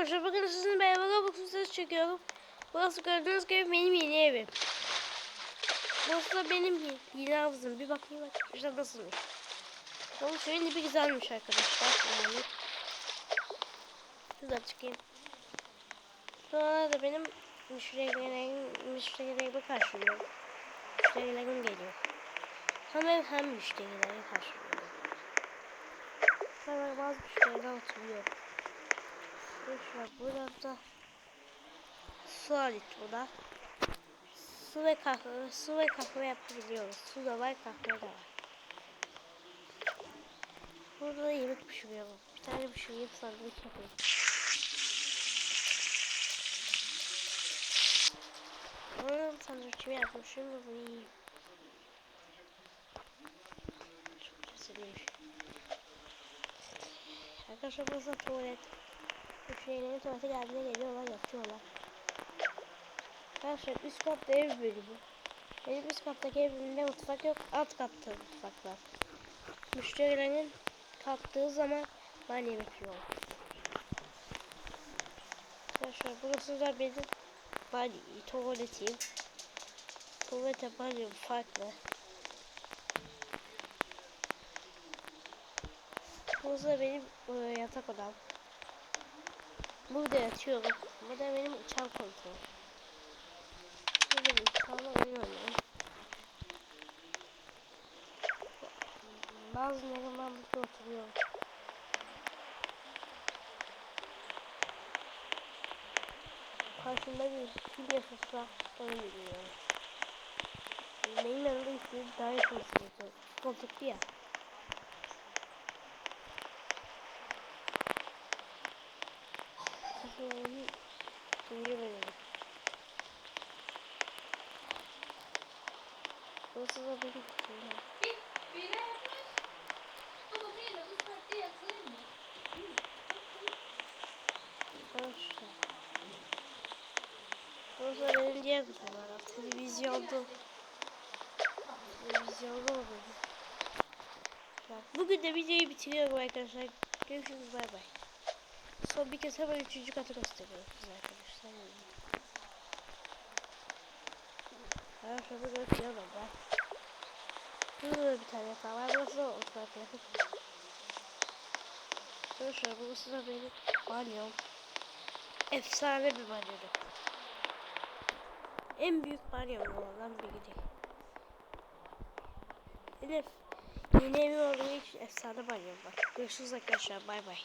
Arkadaşlar bakın sizinle beraber ses çekiyorum. Burası gördüğünüz gibi benim yeni evim. Burası da benim ye- yeni havuzum. Bir bakayım arkadaşlar nasılmış. Onun şöyle bir güzelmiş arkadaşlar. Yani. Şuradan çıkayım. Sonra da benim müşterilerim, müşterilerimi karşılıyorum. Müşterilerim geliyor. Hem hem müşterileri karşılıyorum. Sonra bazı müşteriler oturuyor. Ver burada da su alet burada. Su ve kahve, su ve kahve yapabiliyoruz. Su da var, kahve de var. Burada da yemek pişiriyorum. Bir tane pişireyim sandviç yapayım. Onun sandviçimi yapmışım ve bunu yiyeyim. Çok güzelmiş. Arkadaşlar burası tuvalet. Bu şeylerin tuvalete geldiğinde geliyorlar yatıyorlar. Arkadaşlar üst katta ev bölümü. Benim üst kattaki evimde mutfak yok. Alt katta mutfak var. Müşterilerin kalktığı zaman ben yemek yiyorum. Arkadaşlar burası da benim ben tuvaletim. Tuvalete banyo farklı. Burası da benim e, yatak odam. Burada yatıyorum. Bu da benim uçan koltuğum. Burada bir uçağla oynuyorum. Bazıları ben burada oturuyorum. Karşımda bir fil yaşasa onu bilmiyorum. Benim yanımda işte daha yakınsınız. Koltuklu ya. İkinci bölümü. Burası da benim kutum. Arkadaşlar. Burası da benim diğer kutum var. Televizyonda. Televizyonda oluyor. Bugün de videoyu bitiriyorum arkadaşlar. Görüşürüz bay bay. Son bir kez hemen üçüncü katı gösteriyorum size arkadaşlar. Arkadaşlar bunu gösteriyorum ben. Burada da bir tane daha var. Burası da oturak yapıp. Arkadaşlar burası da benim banyom. Efsane bir banyodu. En büyük banyomlardan biri. Elif. Yeni evim olduğu için efsane banyom var. Görüşürüz arkadaşlar. Bay bay.